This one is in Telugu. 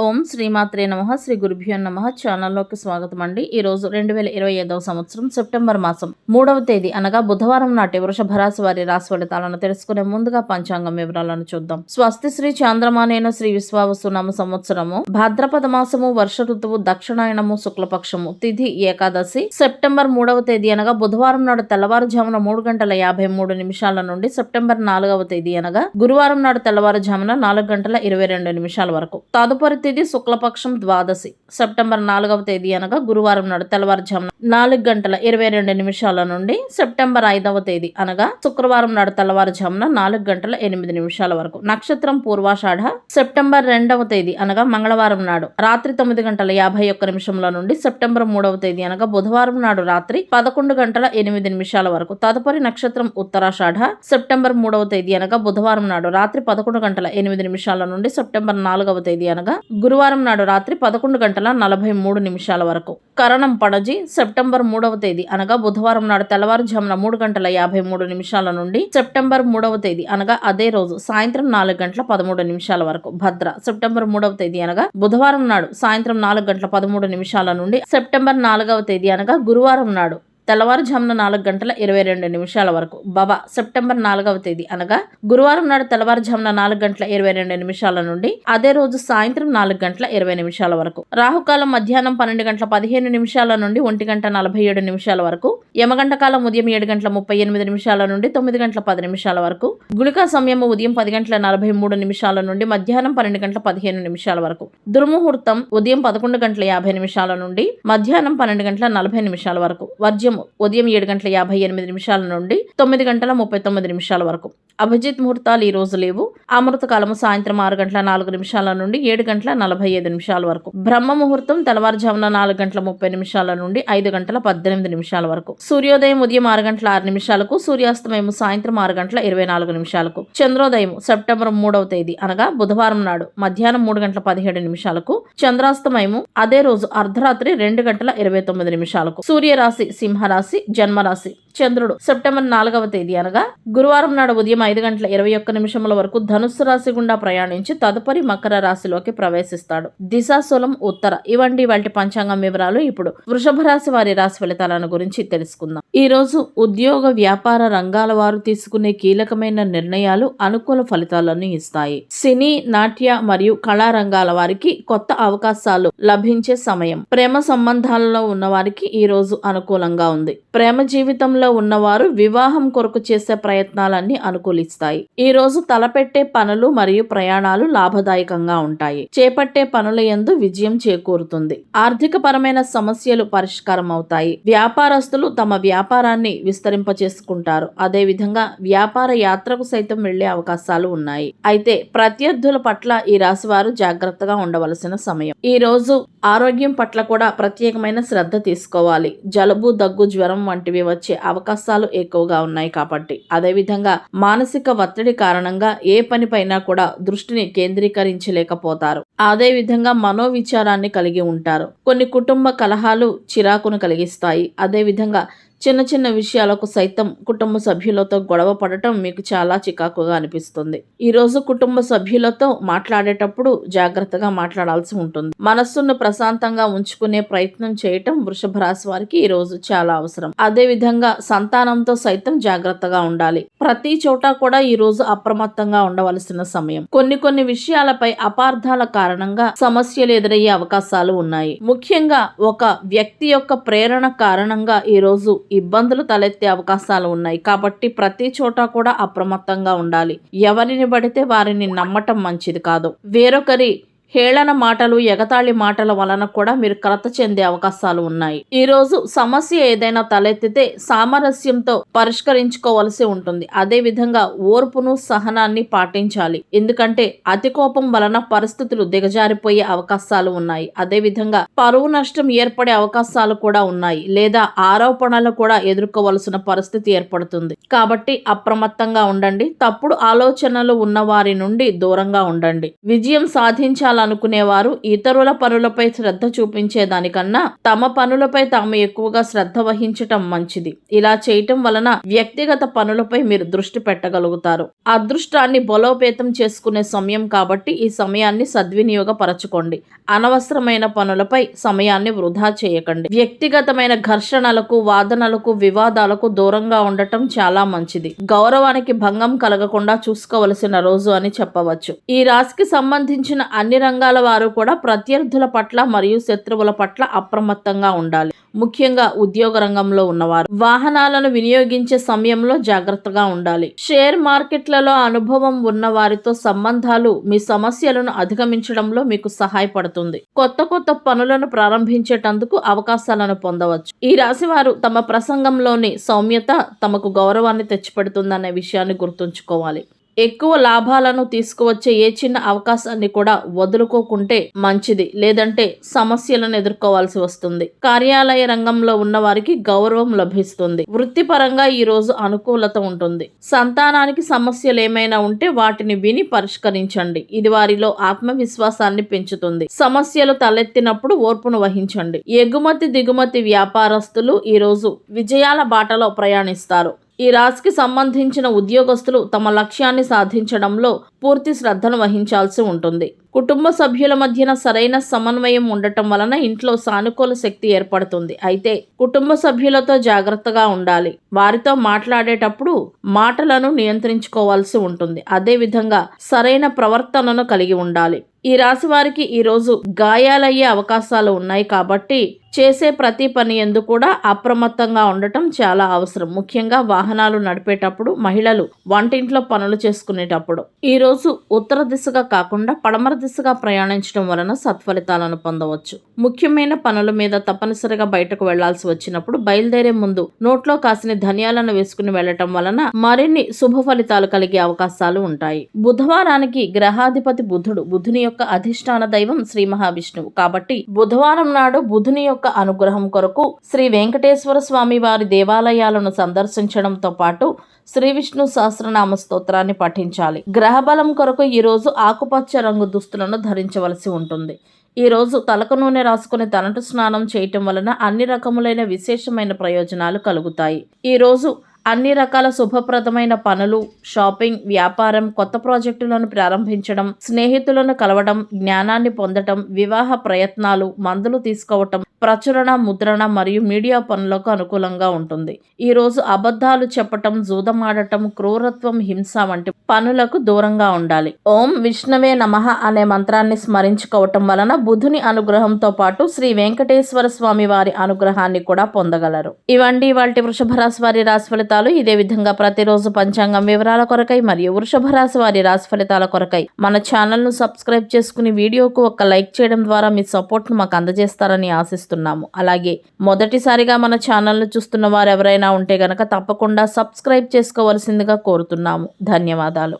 ఓం శ్రీమాత్రే నమ శ్రీ గురుభ్యో నమ. ఛానల్లోకి స్వాగతం అండి ఈ రోజు రెండు వేల ఇరవై ఐదవ సంవత్సరం సెప్టెంబర్ మాసం. మూడవ తేదీ అనగా బుధవారం నాటి వృషభ రాశి వారి రాశి ఫలితాలను తెలుసుకునే ముందుగా పంచాంగం వివరాలను చూద్దాం. స్వస్తి శ్రీ చాంద్రమానేన శ్రీ విశ్వావసు నమ సంవత్సరము. భాద్రపద మాసము వర్ష ఋతువు దక్షిణాయనము శుక్లపక్షము. తిథి ఏకాదశి. సెప్టెంబర్ మూడవ తేదీ అనగా బుధవారం నాడు తెల్లవారుజామున మూడు గంటల యాభై మూడు నిమిషాల నుండి సెప్టెంబర్ నాలుగవ తేదీ అనగా గురువారం నాడు తెల్లవారుజామున నాలుగు గంటల ఇరవై రెండు నిమిషాల వరకు. తదుపరి తేదీ శుక్లపక్షం ద్వాదశి. సెప్టెంబర్ నాలుగవ తేదీ అనగా గురువారం నాడు తెల్లవారుజామున నాలుగు గంటల ఇరవై రెండు నిమిషాల నుండి సెప్టెంబర్ ఐదవ తేదీ అనగా శుక్రవారం నాడు తెల్లవారుజామున నాలుగు గంటల ఎనిమిది నిమిషాల వరకు. నక్షత్రం పూర్వాషాఢ సెప్టెంబర్ రెండవ తేదీ అనగా మంగళవారం నాడు రాత్రి తొమ్మిది గంటల యాభై ఒక్క నిమిషంలో నుండి సెప్టెంబర్ మూడవ తేదీ అనగా బుధవారం నాడు రాత్రి పదకొండు గంటల ఎనిమిది నిమిషాల వరకు. తదుపరి నక్షత్రం ఉత్తరాషాఢ సెప్టెంబర్ మూడవ తేదీ అనగా బుధవారం నాడు రాత్రి పదకొండు గంటల ఎనిమిది నిమిషాల నుండి సెప్టెంబర్ నాలుగవ తేదీ అనగా గురువారం నాడు రాత్రి పదకొండు గంటల నలభై మూడు నిమిషాల వరకు. కరణం పడజి సెప్టెంబర్ మూడవ తేదీ అనగా బుధవారం నాడు తెల్లవారుజామున మూడు గంటల యాభై మూడు నిమిషాల నుండి సెప్టెంబర్ మూడవ తేదీ అనగా అదే రోజు సాయంత్రం నాలుగు గంటల పదమూడు నిమిషాల వరకు. భద్ర సెప్టెంబర్ మూడవ తేదీ అనగా బుధవారం నాడు సాయంత్రం నాలుగు గంటల పదమూడు నిమిషాల నుండి సెప్టెంబర్ నాలుగవ తేదీ అనగా గురువారం నాడు తెల్లవారుజామున నాలుగు గంటల ఇరవై రెండు నిమిషాల వరకు. బాబా సెప్టెంబర్ నాలుగవ తేదీ అనగా గురువారం నాడు తెల్లవారుజామున నాలుగు గంటల ఇరవై రెండు నిమిషాల నుండి అదే రోజు సాయంత్రం నాలుగు గంటల ఇరవై నిమిషాల వరకు. రాహుకాలం మధ్యాహ్నం పన్నెండు గంటల పదిహేను నిమిషాల నుండి ఒంటి గంట నలభై ఏడు నిమిషాల వరకు. యమగంట కాలం ఉదయం ఏడు గంటల ముప్పై ఎనిమిది నిమిషాల నుండి తొమ్మిది గంటల పది నిమిషాల వరకు. గుళికా సమయం ఉదయం పది గంటల నలభై మూడు నిమిషాల నుండి మధ్యాహ్నం పన్నెండు గంటల పదిహేను నిమిషాల వరకు. దుర్ముహూర్తం ఉదయం పదకొండు గంటల యాభై నిమిషాల నుండి మధ్యాహ్నం పన్నెండు గంటల నలభై నిమిషాల వరకు. వర్జ్యం ఉదయం ఏడు గంటల యాభై ఎనిమిది నిమిషాల నుండి తొమ్మిది గంటల ముప్పై తొమ్మిది నిమిషాల వరకు. అభిజిత్ ముహూర్తాలు ఈ రోజు లేవు. అమృత కాలము సాయంత్రం ఆరు గంటల నాలుగు నిమిషాల నుండి ఏడు గంటల నలభై ఐదు నిమిషాల వరకు. బ్రహ్మ ముహూర్తం తెల్లవారుజామున నాలుగు గంటల ముప్పై నిమిషాల నుండి ఐదు గంటల పద్దెనిమిది నిమిషాల వరకు. సూర్యోదయం ఉదయం ఆరు గంటల ఆరు నిమిషాలకు సూర్యాస్తమయం సాయంత్రం ఆరు గంటల ఇరవై నాలుగు నిమిషాలకు. చంద్రోదయం సెప్టెంబర్ మూడవ తేదీ అనగా బుధవారం నాడు మధ్యాహ్నం మూడు గంటల పదిహేడు నిమిషాలకు చంద్రాస్తమయము అదే రోజు అర్ధరాత్రి రెండు గంటల ఇరవై తొమ్మిది నిమిషాలకు. సూర్యరాశి సింహరాశి జన్మరాశి. చంద్రుడు సెప్టెంబర్ నాలుగవ తేదీ అనగా గురువారం నాడు ఉదయం ఐదు గంటల ఇరవై ఒక్క నిమిషముల వరకు ధనుస్సు రాశి గుండా ప్రయాణించి తదుపరి మకర రాశిలోకి ప్రవేశిస్తాడు. దిశాశూలం ఉత్తర ఇవంటి వాటి పంచాంగం వివరాలు ఇప్పుడు వృషభ రాశి వారి రాశి ఫలితాలను గురించి తెలుసుకుందాం. ఈ రోజు ఉద్యోగ వ్యాపార రంగాల వారు తీసుకునే కీలకమైన నిర్ణయాలు అనుకూల ఫలితాలను ఇస్తాయి. సినీ నాట్య మరియు కళారంగాల వారికి కొత్త అవకాశాలు లభించే సమయం. ప్రేమ సంబంధాలలో ఉన్న వారికి ఈ రోజు అనుకూలంగా ఉంది. ప్రేమ జీవితంలో ఉన్నవారు వివాహం కొరకు చేసే ప్రయత్నాలన్నీ అనుకూలిస్తాయి. ఈ రోజు తలపెట్టే పనులు మరియు ప్రయాణాలు లాభదాయకంగా ఉంటాయి. చేపట్టే పనుల ఎందు విజయం చేకూరుతుంది. ఆర్థిక పరమైన సమస్యలు పరిష్కారం అవుతాయి వ్యాపారస్తులు తమ వ్యాపారాన్ని విస్తరింపచేసుకుంటారు. అదే విధంగా వ్యాపార యాత్రకు సైతం వెళ్ళే అవకాశాలు ఉన్నాయి. అయితే ప్రత్యర్థుల పట్ల ఈ రాశి వారు జాగ్రత్తగా ఉండవలసిన సమయం. ఈ రోజు ఆరోగ్యం పట్ల కూడా ప్రత్యేకమైన శ్రద్ధ తీసుకోవాలి. జలుబు దగ్గు జ్వరం వంటివి వచ్చే అవకాశాలు ఎక్కువగా ఉన్నాయి కాబట్టి. అదేవిధంగా మానసిక ఒత్తిడి కారణంగా ఏ పనిపైనా కూడా దృష్టిని కేంద్రీకరించలేకపోతారు. అదే విధంగా మనోవిచారాన్ని కలిగి ఉంటారు. కొన్ని కుటుంబ కలహాలు చిరాకును కలిగిస్తాయి. అదేవిధంగా చిన్న చిన్న విషయాలకు సైతం కుటుంబ సభ్యులతో గొడవ పడటం మీకు చాలా చికాకుగా అనిపిస్తుంది. ఈరోజు కుటుంబ సభ్యులతో మాట్లాడేటప్పుడు జాగ్రత్తగా మాట్లాడాల్సి ఉంటుంది. మనస్సును ప్రశాంతంగా ఉంచుకునే ప్రయత్నం చేయటం వృషభ రాశి వారికి ఈరోజు చాలా అవసరం. అదే విధంగా సంతానంతో సైతం జాగ్రత్తగా ఉండాలి. ప్రతి చోట కూడా ఈ రోజు అప్రమత్తంగా ఉండవలసిన సమయం. కొన్ని కొన్ని విషయాలపై అపార్థాల కారణంగా సమస్యలు ఎదురయ్యే అవకాశాలు ఉన్నాయి. ముఖ్యంగా ఒక వ్యక్తి యొక్క ప్రేరణ కారణంగా ఈ రోజు ఇబ్బందులు తలెత్తే అవకాశాలు ఉన్నాయి. కాబట్టి ప్రతి చోట కూడా అప్రమత్తంగా ఉండాలి. ఎవరిని పడితే వారిని నమ్మటం మంచిది కాదు. వేరొకరి హేళన మాటలు ఎగతాళి మాటల వలన కూడా మీరు కలత చెందే అవకాశాలు ఉన్నాయి. ఈ రోజు సమస్య ఏదైనా తలెత్తితే సామరస్యంతో పరిష్కరించుకోవలసి ఉంటుంది. అదే విధంగా ఓర్పును సహనాన్ని పాటించాలి. ఎందుకంటే అతి కోపం వలన పరిస్థితులు దిగజారిపోయే అవకాశాలు ఉన్నాయి. అదే విధంగా పరువు నష్టం ఏర్పడే అవకాశాలు కూడా ఉన్నాయి. లేదా ఆరోపణలు కూడా ఎదుర్కోవలసిన పరిస్థితి ఏర్పడుతుంది. కాబట్టి అప్రమత్తంగా ఉండండి. తప్పుడు ఆలోచనలు ఉన్న వారి నుండి దూరంగా ఉండండి. విజయం సాధించాలి సాధించాలనుకునేవారు ఇతరుల పనులపై శ్రద్ధ చూపించేదానికన్నా తమ పనులపై తాము ఎక్కువగా శ్రద్ధ వహించటం మంచిది. ఇలా చేయటం వలన వ్యక్తిగత పనులపై మీరు దృష్టి పెట్టగలుగుతారు. అదృష్టాన్ని బలోపేతం చేసుకునే సమయం కాబట్టి ఈ సమయాన్ని సద్వినియోగపరచుకోండి. అనవసరమైన పనులపై సమయాన్ని వృధా చేయకండి. వ్యక్తిగతమైన ఘర్షణలకు వాదనలకు వివాదాలకు దూరంగా ఉండటం చాలా మంచిది. గౌరవానికి భంగం కలగకుండా చూసుకోవలసిన రోజు అని చెప్పవచ్చు. ఈ రాశికి సంబంధించిన అన్ని రంగాల వారు కూడా ప్రత్యర్థుల పట్ల మరియు శత్రువుల పట్ల అప్రమత్తంగా ఉండాలి. ముఖ్యంగా ఉద్యోగ రంగంలో ఉన్నవారు. వాహనాలను వినియోగించే సమయంలో జాగ్రత్తగా ఉండాలి. షేర్ మార్కెట్లలో అనుభవం ఉన్న వారితో సంబంధాలు మీ సమస్యలను అధిగమించడంలో మీకు సహాయపడుతుంది. కొత్త కొత్త పనులను ప్రారంభించేటందుకు అవకాశాలను పొందవచ్చు. ఈ రాశి వారు తమ ప్రసంగంలోని సౌమ్యత తమకు గౌరవాన్ని తెచ్చిపెడుతుందనే విషయాన్ని గుర్తుంచుకోవాలి. ఎక్కువ లాభాలను తీసుకువచ్చే ఏ చిన్న అవకాశాన్ని కూడా వదులుకోకుంటే మంచిది లేదంటే సమస్యలను ఎదుర్కోవాల్సి వస్తుంది. కార్యాలయ రంగంలో ఉన్న వారికి గౌరవం లభిస్తుంది. వృత్తిపరంగా ఈ రోజు అనుకూలత ఉంటుంది. సంతానానికి సమస్యలు ఏమైనా ఉంటే వాటిని విని పరిష్కరించండి. ఇది వారిలో ఆత్మవిశ్వాసాన్ని పెంచుతుంది. సమస్యలు తలెత్తినప్పుడు ఓర్పును వహించండి. ఎగుమతి దిగుమతి వ్యాపారస్తులు ఈ రోజు విజయాల బాటలో ప్రయాణిస్తారు. ఈ రాశికి సంబంధించిన ఉద్యోగస్తులు తమ లక్ష్యాన్ని సాధించడంలో పూర్తి శ్రద్ధను వహించాల్సి ఉంటుంది. కుటుంబ సభ్యుల మధ్యన సరైన సమన్వయం ఉండటం వలన ఇంట్లో సానుకూల శక్తి ఏర్పడుతుంది. అయితే కుటుంబ సభ్యులతో జాగ్రత్తగా ఉండాలి. వారితో మాట్లాడేటప్పుడు మాటలను నియంత్రించుకోవాల్సి ఉంటుంది. అదేవిధంగా సరైన ప్రవర్తనను కలిగి ఉండాలి. ఈ రాశి వారికి ఈరోజు గాయాలయ్యే అవకాశాలు ఉన్నాయి కాబట్టి చేసే ప్రతి పని ఎందు కూడా అప్రమత్తంగా ఉండటం చాలా అవసరం. ముఖ్యంగా వాహనాలు నడిపేటప్పుడు మహిళలు వంటింట్లో పనులు చేసుకునేటప్పుడు. ఈరోజు ఉత్తర దిశగా కాకుండా పడమర దిశగా ప్రయాణించడం వలన సత్ఫలితాలను పొందవచ్చు. ముఖ్యమైన పనుల మీద తప్పనిసరిగా బయటకు వెళ్ళాల్సి వచ్చినప్పుడు బయలుదేరే ముందు నోట్లో కాసిన ధనియాలను వేసుకుని వెళ్ళటం వలన మరిన్ని శుభ ఫలితాలు కలిగే అవకాశాలు ఉంటాయి. బుధవారానికి గ్రహాధిపతి బుధుడు బుధుని యొక్క అధిష్టాన దైవం శ్రీ మహావిష్ణువు. కాబట్టి బుధవారం నాడు బుధుని యొక్క అనుగ్రహం కొరకు శ్రీ వెంకటేశ్వర స్వామి వారి దేవాలయాలను సందర్శించడంతో పాటు శ్రీ విష్ణు సహస్రనామ స్తోత్రాన్ని పఠించాలి. గ్రహబలం కొరకు ఈరోజు ఆకుపచ్చ రంగు దుస్తులను ధరించవలసి ఉంటుంది. ఈ రోజు తలకు నూనె రాసుకుని తలంటు స్నానం చేయటం వలన అన్ని రకములైన విశేషమైన ప్రయోజనాలు కలుగుతాయి. ఈ రోజు అన్ని రకాల శుభప్రదమైన పనులు షాపింగ్ వ్యాపారం కొత్త ప్రాజెక్టులను ప్రారంభించడం స్నేహితులను కలవడం జ్ఞానాన్ని పొందటం వివాహ ప్రయత్నాలు మందులు తీసుకోవటం ప్రచురణ ముద్రణ మరియు మీడియా పనులకు అనుకూలంగా ఉంటుంది. ఈ రోజు అబద్ధాలు చెప్పటం జూదమాడటం క్రూరత్వం హింస వంటి పనులకు దూరంగా ఉండాలి. ఓం విష్ణవే నమః అనే మంత్రాన్ని స్మరించుకోవటం వలన బుధుని అనుగ్రహంతో పాటు శ్రీ వెంకటేశ్వర స్వామి వారి అనుగ్రహాన్ని కూడా పొందగలరు. ఇవండి వాటి వృషభ రాశి వారి రాశి ఫలితాలు. ఇదే విధంగా ప్రతిరోజు పంచాంగం వివరాల కొరకై మరియు వృషభ రాశి వారి రాశి ఫలితాల కొరకై మన ఛానల్ను సబ్స్క్రైబ్ చేసుకుని వీడియోకు ఒక లైక్ చేయడం ద్వారా మీ సపోర్ట్ను మాకు అందజేస్తారని ఆశిస్తున్నాము అలాగే మొదటిసారిగా మన ఛానల్ను చూస్తున్న వారు ఎవరైనా ఉంటే గనక తప్పకుండా సబ్స్క్రైబ్ చేసుకోవలసిందిగా కోరుతున్నాము. ధన్యవాదాలు.